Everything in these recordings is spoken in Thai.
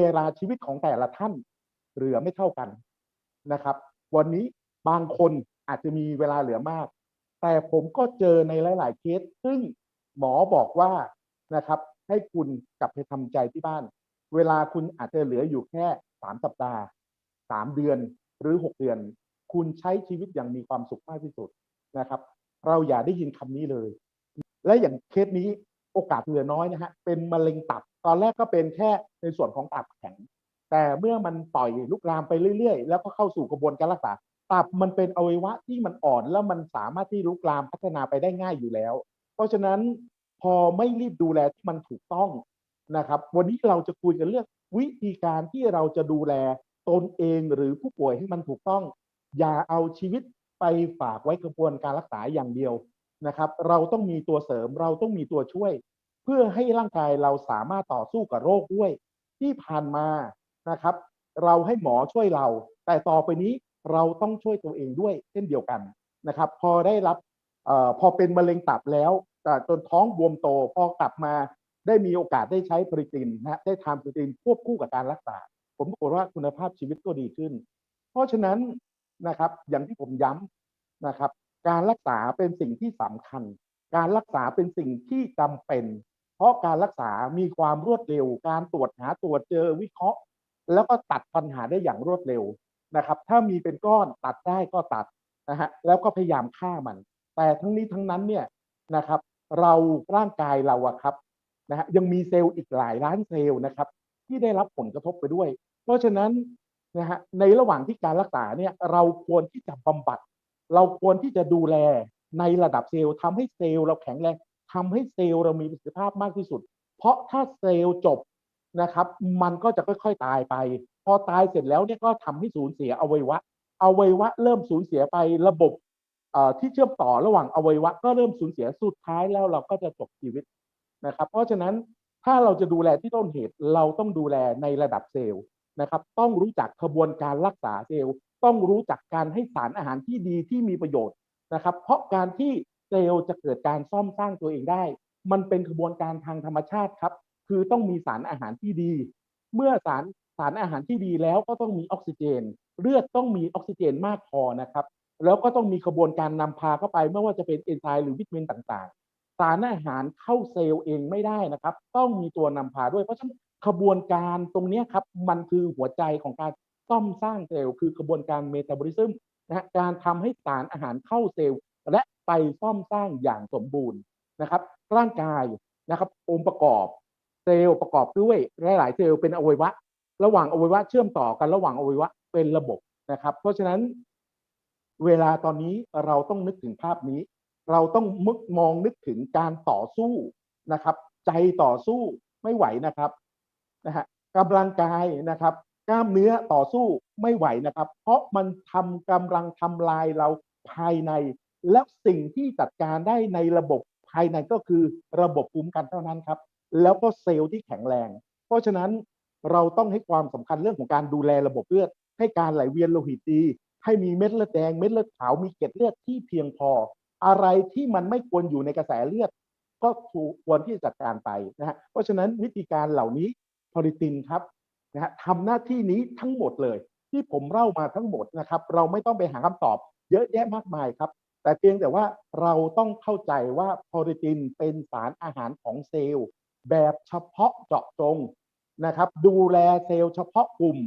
เวลาชีวิตของแต่ละท่านเหลือไม่เท่ากันนะครับ วันนี้บางคนอาจจะมีเวลาเหลือมาก แต่ผมก็เจอในหลาย ๆ เคส ซึ่งหมอบอกว่านะครับ ให้คุณกลับไปทำใจที่บ้าน เวลาคุณอาจจะเหลืออยู่แค่สามสัปดาห์สามเดือนหรือหกเดือน คุณใช้ชีวิตอย่างมีความสุขมากที่สุดนะครับ เราอย่าได้ยินคำนี้เลย และอย่างเคสนี้ โอกาสเหลือน้อยนะฮะเป็นมะเร็งตับ ตอนแรกก็เป็นแค่ในส่วนของตับแข็ง แต่เมื่อมันปล่อยลุกลามไปเรื่อยๆ แล้วก็เข้าสู่กระบวนการรักษาตับมันเป็นอวัยวะที่มันอ่อนแล้วมันสามารถที่ลุกลามพัฒนาไปได้ง่ายอยู่แล้ว เพราะฉะนั้นพอไม่รีบดูแลที่มันถูกต้องนะครับ วันนี้เราจะคุยกันเรื่องวิธีการที่เราจะดูแลตนเองหรือผู้ป่วยให้มันถูกต้อง อย่าเอาชีวิตไปฝากไว้กระบวนการรักษาอย่างเดียว นะครับ เราต้องมีตัวเสริมเราต้องมีตัวช่วย เพื่อให้ร่างกายเราสามารถต่อสู้กับโรคด้วย ที่ผ่านมานะครับ เราให้หมอช่วยเรา แต่ต่อไปนี้เราต้องช่วยตัวเองด้วยเช่นเดียวกันนะครับ พอได้รับเอ่อพอเป็นมะเร็งตับแล้วแต่จนท้องบวมโตพอกลับมาได้มีโอกาสได้ใช้ผลิตินนะฮะได้ทานผลิตินควบคู่กับการรักษา ผมปรากฏว่าคุณภาพชีวิตก็ดีขึ้น เพราะฉะนั้นนะครับอย่างที่ผมย้ำนะครับ การรักษาเป็นสิ่งที่สำคัญ การรักษาเป็นสิ่งที่จำเป็น เพราะการรักษามีความรวดเร็ว การตรวจหาตรวจเจอวิเคราะห์ แล้วก็ตัดปัญหาได้อย่างรวดเร็วนะครับ ถ้ามีเป็นก้อนตัดได้ก็ตัดนะฮะแล้วก็พยายามฆ่ามัน แต่ทั้งนี้ทั้งนั้นเนี่ยนะครับ เราร่างกายเราอะครับนะฮะยังมีเซลล์อีกหลายล้านเซลล์นะครับ ที่ได้รับผลกระทบไปด้วย เพราะฉะนั้นนะฮะในระหว่างที่การรักษาเนี่ยเราควรที่จะบำบัด เราควรที่จะดูแลในระดับเซลล์ทำให้เซลล์เราแข็งแรงทำให้เซลล์เรามีประสิทธิภาพมากที่สุด เพราะถ้าเซลล์จบนะครับ มันก็จะค่อยๆตายไป พอตายเสร็จแล้วเนี่ยก็ทำให้สูญเสียอวัยวะอวัยวะเริ่มสูญเสียไประบบที่เชื่อมต่อระหว่างอวัยวะ ก็เริ่มสูญเสียสุดท้ายแล้วเราก็จะจบชีวิตนะครับ เพราะฉะนั้นถ้าเราจะดูแลที่ต้นเหตุเราต้องดูแลในระดับเซลล์นะครับ ต้องรู้จักกระบวนการรักษาเซลล์ ต้องรู้จักการให้สารอาหารที่ดีที่มีประโยชน์นะครับ เพราะการที่เซลล์จะเกิดการซ่อมสร้างตัวเองได้ มันเป็นกระบวนการทางธรรมชาติครับ คือต้องมีสารอาหารที่ดี เมื่อสารสารอาหารที่ดีแล้วก็ต้องมีออกซิเจน เลือดต้องมีออกซิเจนมากพอนะครับ แล้วก็ต้องมีกระบวนการนำพาเข้าไปไม่ว่าจะเป็นเอนไซม์หรือวิตามินต่างๆ สารอาหารเข้าเซลล์เองไม่ได้นะครับ ต้องมีตัวนำพาด้วยเพราะฉะนั้นขบวนการตรงนี้ครับมันคือหัวใจของการ ซ่อมสร้างเซลล์คือกระบวนการเมตาบอลิซึมนะฮะการทำให้สารอาหารเข้าเซลล์ และไปซ่อมสร้างอย่างสมบูรณ์นะครับ ร่างกายนะครับองค์ประกอบเซลล์ประกอบด้วยหลาย ๆ เซลล์เป็นอวัยวะ ระหว่างอวัยวะเชื่อมต่อกันระหว่างอวัยวะเป็นระบบนะครับ เพราะฉะนั้นเวลาตอนนี้เราต้องนึกถึงภาพนี้ เราต้องมึกมองนึกถึงการต่อสู้นะครับ ใจต่อสู้ไม่ไหวนะครับนะฮะกำลังกายนะครับ กล้ามเนื้อต่อสู้ไม่ไหวนะครับ เพราะมันทำกำลังทำลายเราภายใน และสิ่งที่จัดการได้ในระบบภายในก็คือระบบภูมิคุ้มกันเท่านั้นครับ แล้วก็เซลล์ที่แข็งแรง เพราะฉะนั้นเราต้องให้ความสำคัญเรื่องของการดูแลระบบเลือด ให้การไหลเวียนโลหิตดี ให้มีเม็ดเลือดแดงเม็ดเลือดขาวมีเกล็ดเลือดที่เพียงพอ อะไรที่มันไม่ควรอยู่ในกระแสเลือด ก็ควรที่จะจัดการไปนะฮะเพราะฉะนั้นวิธีการเหล่านี้พอลิตินครับ นะฮะทำหน้าที่นี้ทั้งหมดเลย ที่ผมเล่ามาทั้งหมดนะครับ เราไม่ต้องไปหาคำตอบ เยอะแยะมากมายครับ แต่เพียงแต่ว่าเราต้องเข้าใจว่าพลิตินเป็นสารอาหารของเซลล์ แบบเฉพาะเจาะจงนะครับ ดูแลเซลล์เฉพาะกลุ่ม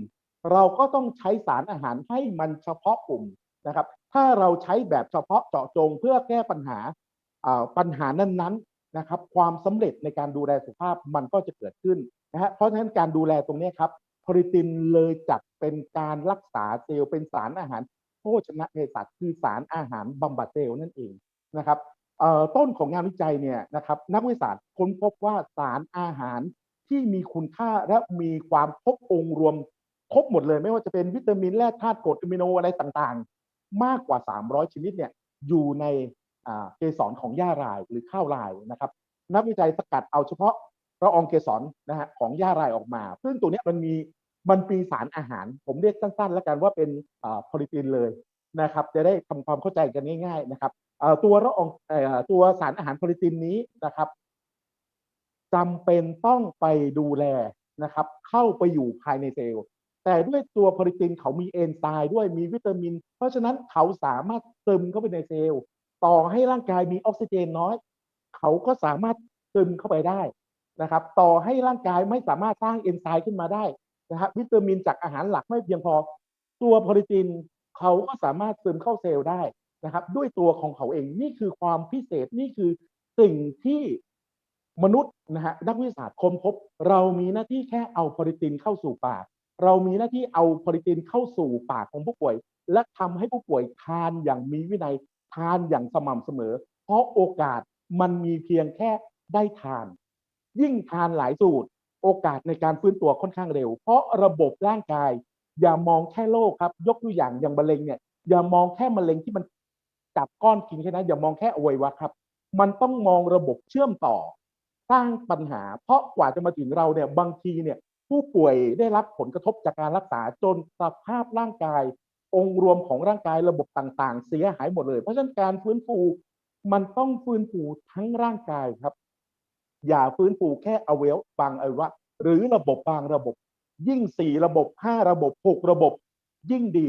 เราก็ต้องใช้สารอาหารให้มันเฉพาะกลุ่มนะครับ ถ้าเราใช้แบบเฉพาะเจาะจง เพื่อแก้ปัญหาปัญหานั้นๆนะครับ ความสำเร็จในการดูแลสุขภาพมันก็จะเกิดขึ้น นะฮะเพราะฉะนั้นการดูแลตรงนี้ครับพอลิตินเลยจัดเป็นการรักษาเซลล์เป็นสารอาหารโภชนะเภสัชคือสารอาหารบำบัดเซลล์นั่นเองนะครับต้นของงานวิจัยเนี่ยนะครับนักวิทยาศาสตร์ค้นพบว่าสารอาหารที่มีคุณค่าและมีความครบองค์รวมครบหมดเลยไม่ว่าจะเป็นวิตามินแร่ธาตุกรดอะมิโนอะไรต่างๆ มากกว่า 300 ชนิดเนี่ยอยู่ในเกสรของหญ้ารายหรือข้าวรายนะครับ นักวิจัยสกัดเอาเฉพาะ ละอองเกสรนะฮะของหญ้ารายออกมา ซึ่งตัวนี้มันมีมันมีสารอาหาร ผมเรียกสั้นๆ แล้วกันว่าเป็นโพลิตินเลยนะครับ จะได้ทำความเข้าใจกันง่าย ๆ นะครับตัวละอองตัวสารอาหารโพลิตินนี้นะครับจำเป็นต้องไปดูแลนะครับ เข้าไปอยู่ภายในเซลล์แต่ด้วยตัวโปรตีนเขามีเอนไซม์ด้วยมีวิตามิน เพราะฉะนั้นเขาสามารถซึมเข้าไปในเซลล์ต่อให้ร่างกายมีออกซิเจนน้อย เขาก็สามารถซึมเข้าไปได้ นะครับ ต่อให้ร่างกายไม่สามารถสร้างเอนไซม์ขึ้นมาได้นะครับวิตามินจากอาหารหลักไม่เพียงพอ ตัวโปรตีนเขาก็สามารถซึมเข้าเซลล์ได้นะครับ ด้วยตัวของเขาเองนี่คือความพิเศษนี่คือสิ่งที่มนุษย์นะฮะนักวิทยาศาสตร์ค้นพบ เรามีหน้าที่แค่เอาโปรตีนเข้าสู่ปาก เรามีหน้าที่เอาโปรตีนเข้าสู่ปากของผู้ป่วย และทำให้ผู้ป่วยทานอย่างมีวินัยทานอย่างสม่ำเสมอ เพราะโอกาสมันมีเพียงแค่ได้ทาน ยิ่งทานหลายสูตร โอกาสในการฟื้นตัวค่อนข้างเร็ว เพราะระบบร่างกาย อย่ามองแค่โรคครับ ยกตัวอย่างอย่างมะเร็งเนี่ยอย่ามองแค่มะเร็งที่มันจับก้อนกินแค่นั้นอย่ามองแค่อวัยวะครับ มันต้องมองระบบเชื่อมต่อ สร้างปัญหา เพราะกว่าจะมาถึงเราเนี่ยบางทีเนี่ยผู้ป่วยได้รับผลกระทบจากการรักษาจนสภาพร่างกาย องค์รวมของร่างกายระบบต่าง ๆ เสียหายหมดเลย เพราะฉะนั้นการฟื้นฟูมันต้องฟื้นฟูทั้งร่างกายครับ อย่าฟื้นฟูแค่อวัยวะบางอวัยวะหรือระบบบางระบบ ยิ่งสี่ระบบห้าระบบหกระบบ ยิ่งดี